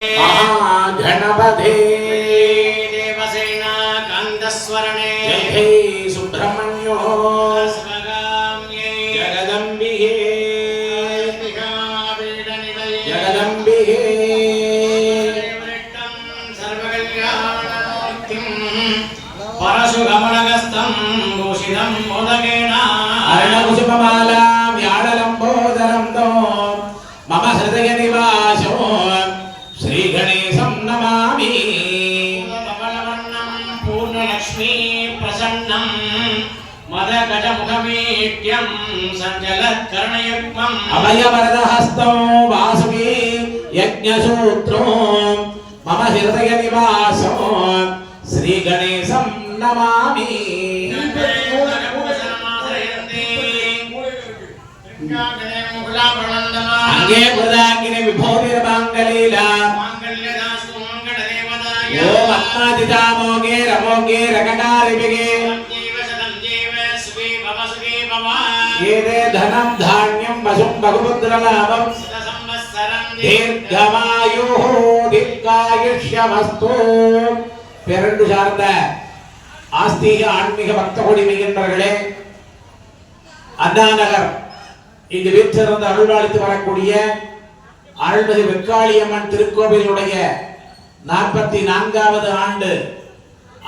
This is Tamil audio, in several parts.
महागणपते देवसेना कान्तस्वरणे जय हे सुब्रह्मण्यो स्वगाम्ये जगदम्बिके जगदम्बिकापीडनिलये जगदम्बिके वृत्तं सर्वकल्याणार्तिं परशुगमनगस्तं भूषितं मोदकेन अर्णकुसुममालां అభయవరదహస్తం వాసుకి యజ్ఞసూత్రం మమ హృదయ నివాసం శ్రీ గణేశం నమామి అంగే ప్రదాకిని విభో నిర్మాంగలీలా ఓం అత్మాదితామోగే రమోగే రకటారిపిగే ఏదే ధనం ధాన్య வசும் பகுபுத்திரலாபம் தீர்க்கமாயு தீர்க்காயுஷ்யமஸ்து பிறண்டு சார்ந்த ஆஸ்தீக ஆன்மீக பக்த கொடி மிகின்றவர்களே அண்ணாநகர் இங்கு வீற்றிருந்து அருள்வாளித்து வரக்கூடிய அருள்மிகு வெக்காளியம்மன் திருக்கோவிலுடைய நாற்பத்தி நான்காவது ஆண்டு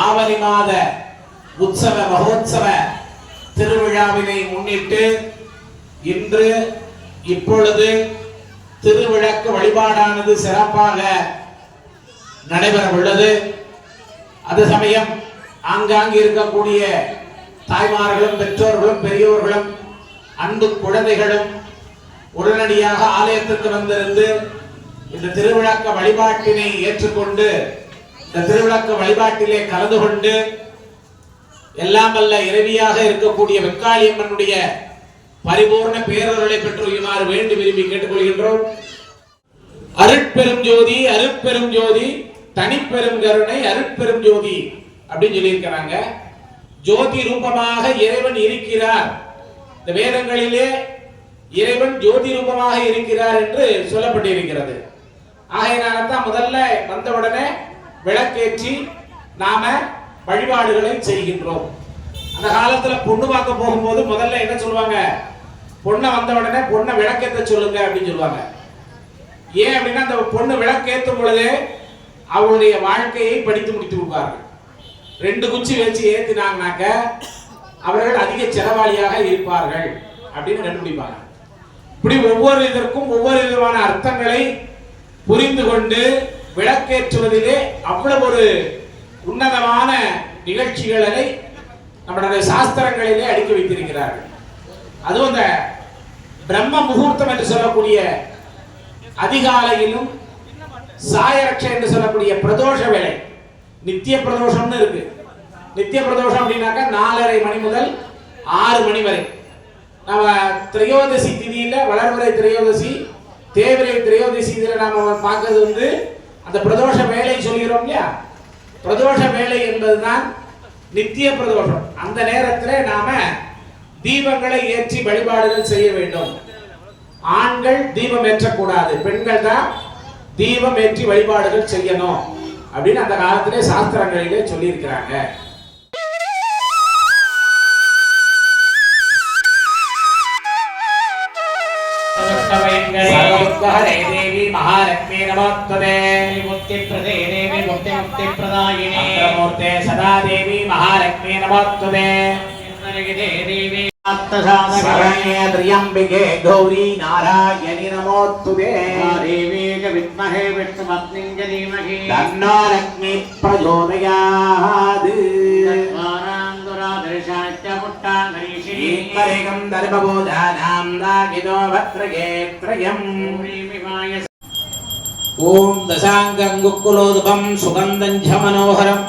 ஆவணி மாத உற்சவ மகோத்சவ திருவிழாவினை முன்னிட்டு இன்று இப்பொழுது திருவிளக்கு வழிபாடானது சிறப்பாக நடைபெற உள்ளது அது சமயம் ஆங்காங்கு இருக்கக்கூடிய தாய்மார்களும் பெற்றோர்களும் பெரியோர்களும் அன்பு குழந்தைகளும் உடனடியாக ஆலயத்திற்கு வந்திருந்து இந்த திருவிளக்க வழிபாட்டினை ஏற்றுக்கொண்டு இந்த திருவிளக்க வழிபாட்டிலே கலந்து கொண்டு எல்லாம் வல்ல இறைவியாக இருக்கக்கூடிய வெக்காளியம்மனுடைய பரிபூர்ண பேரருளை பெற்றுமாறு வேண்டி விரும்பி கேட்டுக்கொள்கின்றோம். அருட்பெரும் ஜோதி அருட்பெரும் ஜோதி தனிப்பெரும் கருணை அருட்பெரும் ஜோதி அப்படின்னு சொல்லியிருக்கிறாங்க. ஜோதி ரூபமாக இறைவன் இருக்கிறார். இந்த வேதங்களிலே இறைவன் ஜோதி ரூபமாக இருக்கிறார் என்று சொல்லப்பட்டிருக்கிறது. ஆகையினால தான் முதல்ல வந்தவுடனே விளக்கேற்றி நாம வழிபாடுகளை செய்கின்றோம். அந்த காலத்துல பொண்ணு பார்க்க போகும்போது முதல்ல என்ன சொல்லுவாங்க? பொண்ணை வந்த உடனே பொண்ணை விளக்கேற்ற சொல்லுங்க அப்படின்னு சொல்லுவாங்க. ஏன் அப்படின்னா அந்த பொண்ணு விளக்கேற்றும் பொழுது அவளுடைய வாழ்க்கையை படித்து முடித்து விடுவார்கள் ரெண்டு குச்சி வச்சு ஏத்தினாங்கனாக்க அவர்கள் அதிக செலவாளியாக இருப்பார்கள் அப்படின்னு கண்டுபிடிப்பாங்க. இப்படி ஒவ்வொரு இதற்கும் ஒவ்வொரு விதமான அர்த்தங்களை புரிந்து கொண்டு விளக்கேற்றுவதிலே அவ்வளவு ஒரு உன்னதமான நிகழ்ச்சிகளை நம்மளுடைய சாஸ்திரங்களிலே அடுக்கி வைத்திருக்கிறார்கள். அதுவும் அந்த பிரம்ம முகூர்த்தம் என்று சொல்லக்கூடிய அதிகாலையிலும் சாயரட்சை என்று சொல்லக்கூடிய பிரதோஷ வேலை நித்திய பிரதோஷம்னு இருக்கு. நித்திய பிரதோஷம் அப்படின்னாக்கா நாலரை மணி முதல் ஆறு மணி வரை. நம்ம திரையோதசி திதியில வளர்வரை திரையோதசி தேவரை திரையோதசி இதில் நாம பார்க்கறது வந்து அந்த பிரதோஷ வேலை சொல்கிறோம் இல்லையா? பிரதோஷ வேலை என்பதுதான் நித்திய பிரதோஷம். அந்த நேரத்தில் நாம தீபங்களை ஏற்றி வழிபாடுகள் செய்ய வேண்டும் ஆண்கள் தீபம் ஏற்றக்கூடாது பெண்கள் தான் தீபம் ஏற்றி வழிபாடுகள் செய்யணும் அப்படின்னு அந்த காலத்திலே சாஸ்திரங்களிலே சொல்லியிருக்கிறாங்க சர்வதுக்கஹரே தேவி மகாலட்சுமி நமோத்வதே मुक्तिप्रदे देवी मुक्तिमुक्तिप्रदायिने மந்திரமூர்த்தே சதா தேவி மகாலட்சுமி நமோத்வதே निर्मलिते देवी त्र्यम्बिके गौरी नारायणि नमोऽस्तुते देवीक विद्महे विष्णुपत्नीञ्च धीमहि तन्नो लक्ष्मी प्रचोदयात् ीश्वरेकम् दर्भबोधानां दागिनो भद्रगेत्रयम् ॐ दशाङ्गम् गुक्कुलोद्भम् सुगन्धम् च मनोहरम्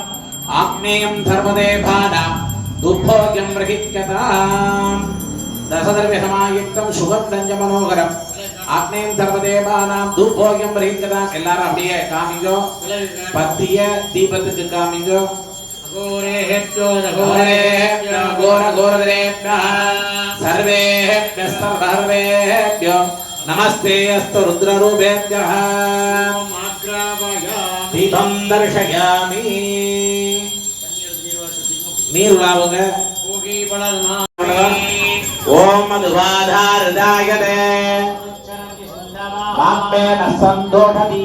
आग्नेयम् सर्वदेवानाम् ஆக்னேயம் சர்வதேபானாம் துப்போக்யம் பிரகிக்கதாம் தசதர்விய சமாயுக்தம் சுகந்தம் ச மனோகரம் ஆக்னேயம் சர்வதேபானாம் துப்போக்யம் பிரகிக்கதாம் எல்லாரும் அப்படியே காமிங்கோ பத்திய தீபத்துக்கு காமிங்கோ घोरेभ्यो घोरेभ्यो घोर घोरदरेभ्यः सर्वेभ्यः सर्वेभ्यो नमस्ते अस्तु रुद्ररूपेभ्यः मात्र ஆக்ராபயாமி தீபம் தர்ஷயாமி நீர் உலாவுங்க ஓம் மதுவாதாரதாயதே மாப்பேன சந்தோஷதி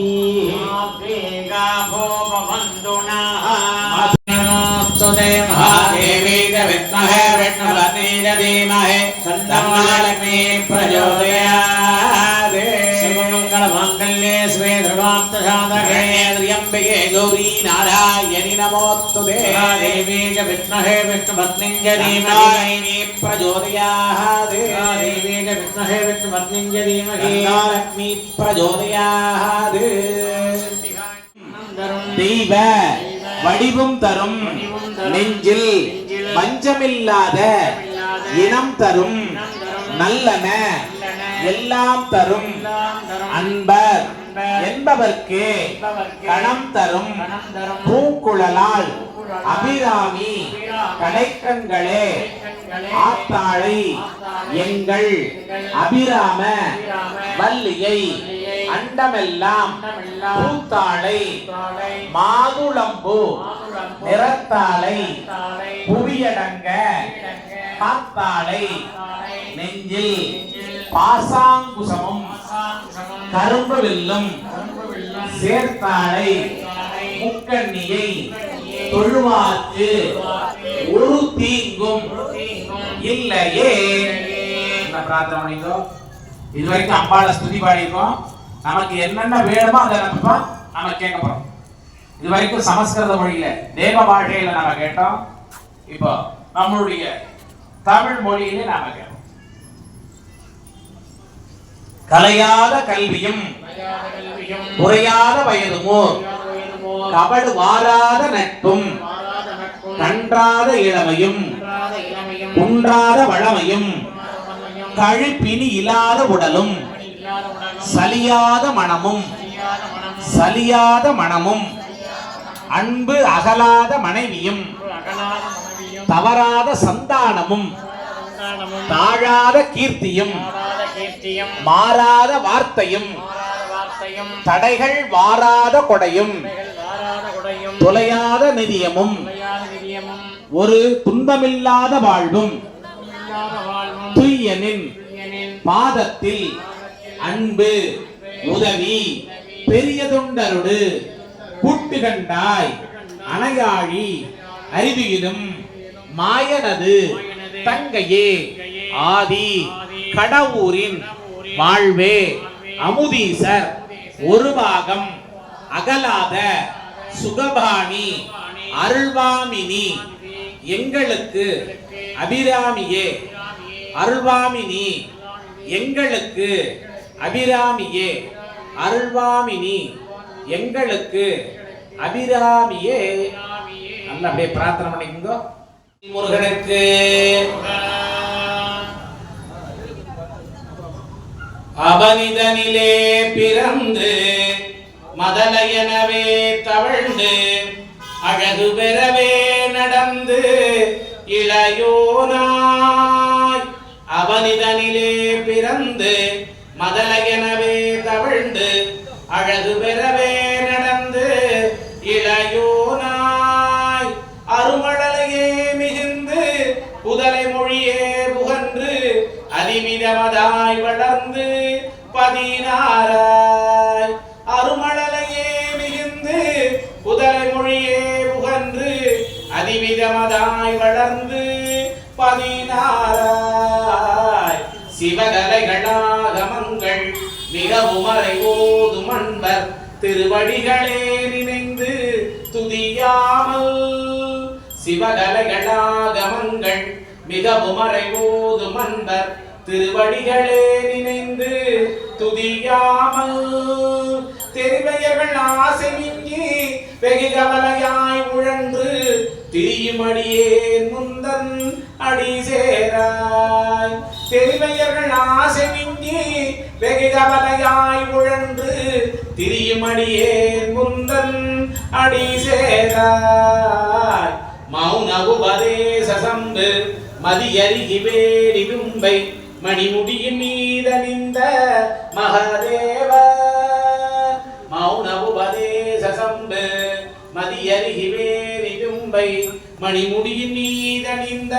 மகாதேவி வித்மஹே விஷ்ணுபத்னி தீமஹே தன்னாலக்ஷ்மி த்ரியம்பிகே கௌரி நாராயணி நமோத்துதே தேவி च विद्महे विष्णुपत्नीं च धीमहि தன்னாலினி பிரச்சோதயாதே देवी च विद्महे विष्णुपत्नीं च धीमहि தன்னாலக்ஷ்மி பிரச்சோதயாதே தெய்வ வடிவம் தரும் நெஞ்சில் வஞ்சமில்லாத இனம் தரும் நல்லன எல்லாம் தரும் அன்பர் என்பவர்க்கு கணம் தரும் பூக்குழலால் அபிராமி கடைக்கண்களே ஆத்தாளை எங்கள் அபிராம வள்ளியை அண்டமெல்லாம் பூத்தாளை மாதுளம்பு நிறத்தாளை புவியடங்க காத்தாளை நெஞ்சில் பாசாங்குசமும் கரும்பு வில்லும் சேர்த்தாரை. முக்கண்ணியை தொழுவாக்கு ஒரு தீங்கும் இல்லையே. என்ன பிரார்த்தனை பண்ணிக்கோ இது வரைக்கும் அம்பாளை ஸ்துதி பாடியிருக்கோம். நமக்கு என்னென்ன வேணுமோ அதை நம்ம நம்ம கேட்க போறோம். இது வரைக்கும் சமஸ்கிருத மொழியில தேவ பாஷையில நாம கேட்டோம். இப்போ நம்மளுடைய தமிழ் மொழியிலே நாம கேட்டோம் கலையாத கல்வியும் குறையாத வயதுமோ? கபடு வாராத நட்பும் கன்றாத இளமையும் குன்றாத வளமையும் கழிப்பினி இல்லாத உடலும் சலியாத மனமும் சலியாத மனமும் அன்பு அகலாத மனைவியும் தவறாத சந்தானமும் தாழாத கீர்த்தியும் மாறாத வார்த்தையும் தடைகள் வாராத கொடையும் தொலையாத நிதியமும் ஒரு துன்பமில்லாத வாழ்வும் துய்யனின் பாதத்தில் அன்பு உதவி பெரியதொண்டருடு கூட்டு கண்டாய் அணையாழி அறிவியிலும் மாயனது தங்கையே ஆதி கடவுரின் வாழ்வே. அமுதீசர் ஒரு பாகம் அகலாத சுகபாணி அருள்வாமினி. எங்களுக்கு அபிராமியே. அருள்வாமினி எங்களுக்கு அபிராமியே. அருள்வாமினி எங்களுக்கு அபிராமியே. நல்ல அப்படியே பிரார்த்தனை பண்ணிக்கோங்க. முருகனுக்கு அபனிதனிலே பிறந்து மதலையனவே தவழ்ந்து அழகு பெறவே நடந்து இளையோனாய் அவனிதனிலே பிறந்து மதலையனவே தவழ்ந்து அழகு பெறவே நடந்து இளையோனாய் அருமழலையே மிகுந்து புதலை மொழியே புகன்று அதிமிதமதாய் வளர்ந்து பதினாராய் அருமழலையே மிகுந்து புதலை மொழியே புகன்று அதிவிதமதாய் வளர்ந்து பதினாராய் சிவகலைகளாகமங்கள் மிகவும் ஓதும் அன்பர் திருவடிகளே நினைந்து துதியாமல். சிவகலைகளாகமங்கள் மிகவும் ஓதும் அன்பர் திருவடிகளே நினைந்து துதியாமல் தெரிவையர்கள் ஆசை வெகு கவலையாய் உழன்று திரியுமடியேன் முந்தன் அடி சேராய். தெரிவையர்கள் ஆசை வெகு கவலையாய் உழன்று திரியுமடியே முந்தன் அடி சேராய். மௌன உபதேச சம்பு மதியருகி வேடி விம்பை மணிமுடியின் மீதணிந்த மகதேவ மௌன உபதேச சம்பு கொண்டு மதியருகிவேரிடும்பை மணிமுடியின் நீதணிந்த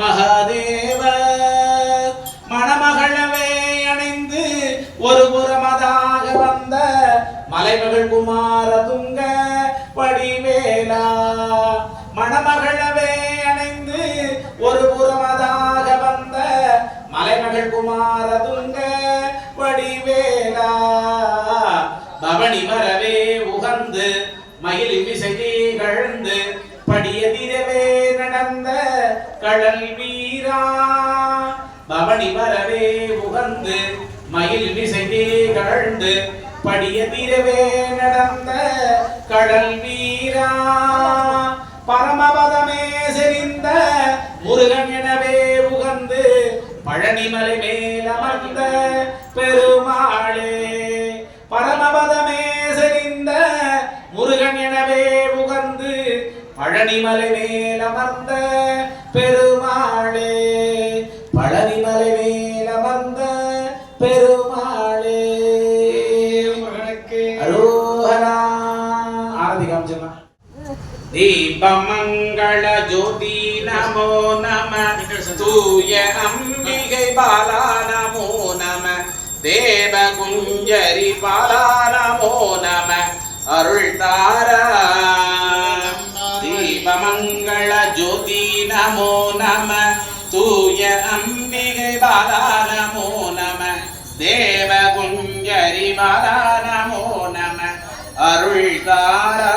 மகாதேவ. மயில் விசையே கழந்து படியதிரவே நடந்த கடல் வீரா. பரமபதமே செறிந்த முருகன் எனவே உகந்து பழனிமலை மேல் அமர்ந்த பெருமாளே. பரமபதமே செறிந்த முருகன் எனவே உகந்து பழனிமலை மேல் அமர்ந்த தூய அம்பிகை பாலா நமோ நம தேவ குஞ்சரி பாலா நமோ நம அருள் தாரா தீபமங்கள ஜோதி நமோ நம தூய அம்பிகை பாலா நமோ நம தேவ குஞ்சரி பாலா நமோ நம அருள் தாரா